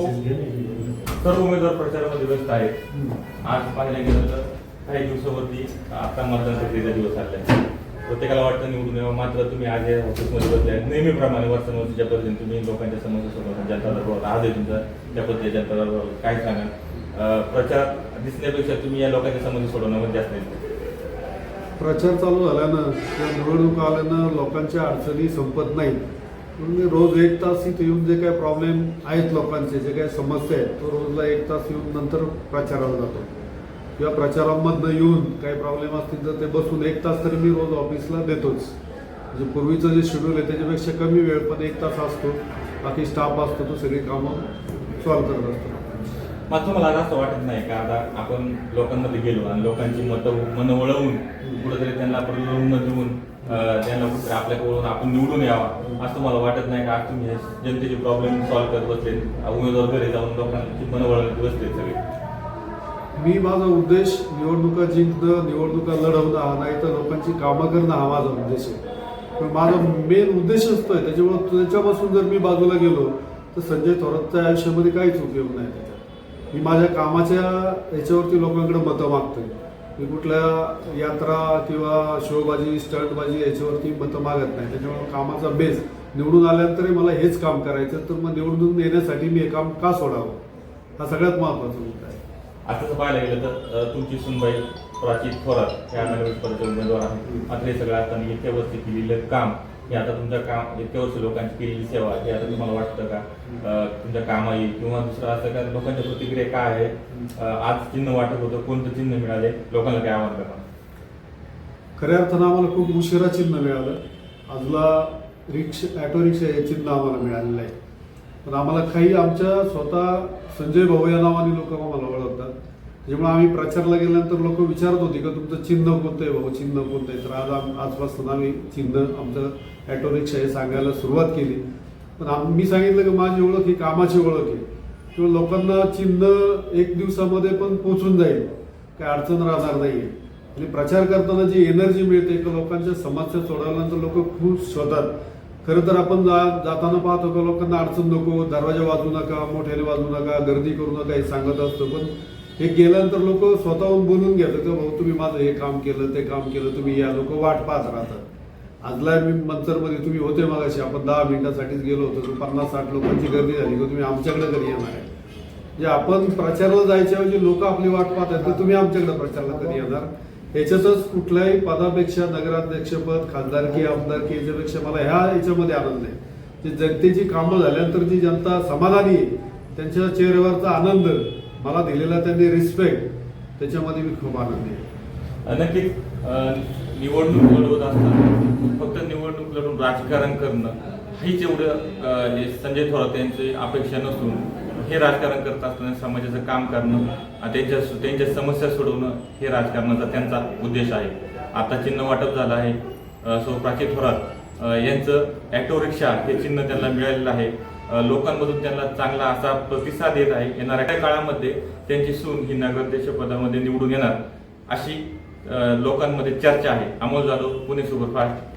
सर्व उमेदवार प्रचारामध्ये व्यस्त आहेत आज पाहायला गेलं तर काही दिवसावरती आता मतदान प्रक्रियेचा दिवस आलाय. प्रत्येकाला वाटतं निवडून यावं मात्र तुम्ही आज या ऑफिसमध्ये बसले आहेत नेहमीप्रमाणे वर्षानुवर्षीच्या पद्धतीने तुम्ही लोकांच्या समस्या सोडवून जनता दरबार आज आहे तुमचा त्या पद्धतीने जनता दरबार काय सांगाल? प्रचार दिसण्यापेक्षा तुम्ही या लोकांच्या समस्या सोडवण्यामध्ये जास्त नाही प्रचार चालू झाल्यानं किंवा निवडणुका आल्यानं लोकांच्या अडचणी संपत नाहीत. म्हणून रोज एक तास इथे येऊन जे काही प्रॉब्लेम आहेत लोकांचे जे काही समस्या आहेत तो रोजला एक तास येऊन नंतर प्रचाराला जातो. किंवा प्रचारामधनं येऊन काही प्रॉब्लेम असतील तर ते बसून एक तास तरी मी रोज ऑफिसला देतोच. म्हणजे पूर्वीचं जे शेड्यूल आहे त्याच्यापेक्षा कमी वेळ पण एक तास असतो. बाकी स्टाफ असतो तो सगळी कामं सॉल्व्ह करत असतो. मग तुम्हाला आज असं वाटत नाही का? आता आपण लोकांमध्ये गेलो आणि लोकांची मतं मन वळवून कुठंतरी त्यांना प्रलोभन देऊन त्यांना कुठेतरी आपल्याकडून आपण निवडून यावा असं मला वाटत नाही का आज तुम्ही जनतेचे प्रॉब्लेम सॉल्व्ह करत बसले उमेदवार घरी जाऊन लोकांची मन वळत बसले सगळे. मी माझा उद्देश निवडणुका जिंकणं निवडणुका लढवणं हा नाही तर लोकांची कामं करणं हा माझा उद्देश आहे. पण माझा मेन उद्देश असतो आहे त्याच्यामुळे त्याच्यापासून जर मी बाजूला गेलो तर संजय थोरातच्या आयुष्यामध्ये काहीच उपयोग नाही त्याच्यात. मी माझ्या कामाच्या याच्यावरती लोकांकडे मतं मागतोय. मी कुठल्या यात्रा किंवा शोबाजी स्टंटबाजी याच्यावरती मतं मागत नाही. त्याच्यामुळे कामाचा बेस निवडून आल्यानंतरही मला हेच काम करायचं तर मग निवडून येण्यासाठी मी हे काम का सोडावं? हा सगळ्यात महत्त्वाचा मुद्दा आहे. आता पाहायला गेलं तर तुमची सुनबाई प्राची थोरात या नगरपरिषदेचे उमेदवार आहेत मात्र हे सगळं आता वर्षी केलेलं काम. हे आता तुमच्या काम इतक्या वर्ष लोकांची केलेली सेवा हे आता तुम्हाला वाटतं का? तुमच्या कामा येईल किंवा दुसरं असं का लोकांच्या प्रतिक्रिया काय आहे? आज चिन्ह वाटत होतं कोणतं चिन्ह मिळाले? लोकांना काय आव्हान करणार खऱ्या अर्थानं आम्हाला खूप उशिरा चिन्ह मिळालं. आजला रिक्षा ॲटो रिक्षा हे चिन्ह आम्हाला मिळालेलं आहे. पण आम्हाला काही आमच्या स्वतः संजय भाऊ या नावाने लोक आम्हाला ओळखतात. त्याच्यामुळे आम्ही प्रचारला गेल्यानंतर लोक विचारत होते का तुमचं चिन्ह कोणतं आहे? भाऊ चिन्ह कोणतं आहे? तर आज आम आजपासून आम्ही चिन्ह आमचं ॲटो रिक्षा हे सांगायला सुरुवात केली. पण आम मी सांगितलं की माझी ओळख ही कामाची ओळख आहे. किंवा लोकांना चिन्ह एक दिवसामध्ये पण पोचून जाईल. काय अडचण राहणार नाही आणि प्रचार करताना जी एनर्जी मिळते का लोकांच्या समस्या सोडवल्यानंतर लोक खूप शोधतात. खरं तर आपण जा जाताना पाहतो का लोकांना अडचण नको दरवाजा वाजू नका मोठ्याने वाजू नका गर्दी करू नका हे सांगत असतो. पण हे गेल्यानंतर लोक स्वतःहून बोलून घेतात का भाऊ तुम्ही माझं हे काम केलं ते काम केलं तुम्ही या लोक वाट पाहत राहतात. आजला मी मंचरमध्ये तुम्ही होते मगाशी आपण दहा मिनिटासाठीच गेलो होतो तर पन्नास साठ लोकांची गर्दी झाली का तुम्ही आमच्याकडे कधी येणार आहे? म्हणजे आपण प्रचाराला जायच्याऐवजी लोक आपली वाट पाहतात तर तुम्ही आमच्याकडे प्रचाराला कधी येणार? याच्यातच कुठल्याही पदापेक्षा नगराध्यक्षपद खासदारकी आमदारकी याच्यापेक्षा मला ह्या याच्यामध्ये आनंद आहे. जे जनतेची कामं झाल्यानंतर जी जनता समाधानी आहे त्यांच्या चेहऱ्यावरचा आनंद मला दिलेला त्यांनी रिस्पेक्ट त्याच्यामध्ये मी खूप आनंदी आहे. नक्कीच निवडणूक लढवत असताना फक्त निवडणूक लढून राजकारण करणं हीच एवढं संजय थोरात यांची अपेक्षा नसून हे राजकारण करत असताना समाजाचं काम करणं आणि त्यांच्या त्यांच्या समस्या सोडवणं हे राजकारणाचा त्यांचा उद्देश आहे. आता चिन्ह वाटप झालं आहे. सो प्राची थोरात यांचं ॲटो रिक्षा हे चिन्ह त्यांना मिळालेलं आहे. लोकांमधून त्यांना चांगला असा प्रतिसाद येत आहे. येणाऱ्या काळामध्ये त्यांची सून ही नगराध्यक्ष पदामध्ये निवडून येणार अशी लोकांमध्ये चर्चा आहे. अमोल जाधव पुणे सुपरफास्ट.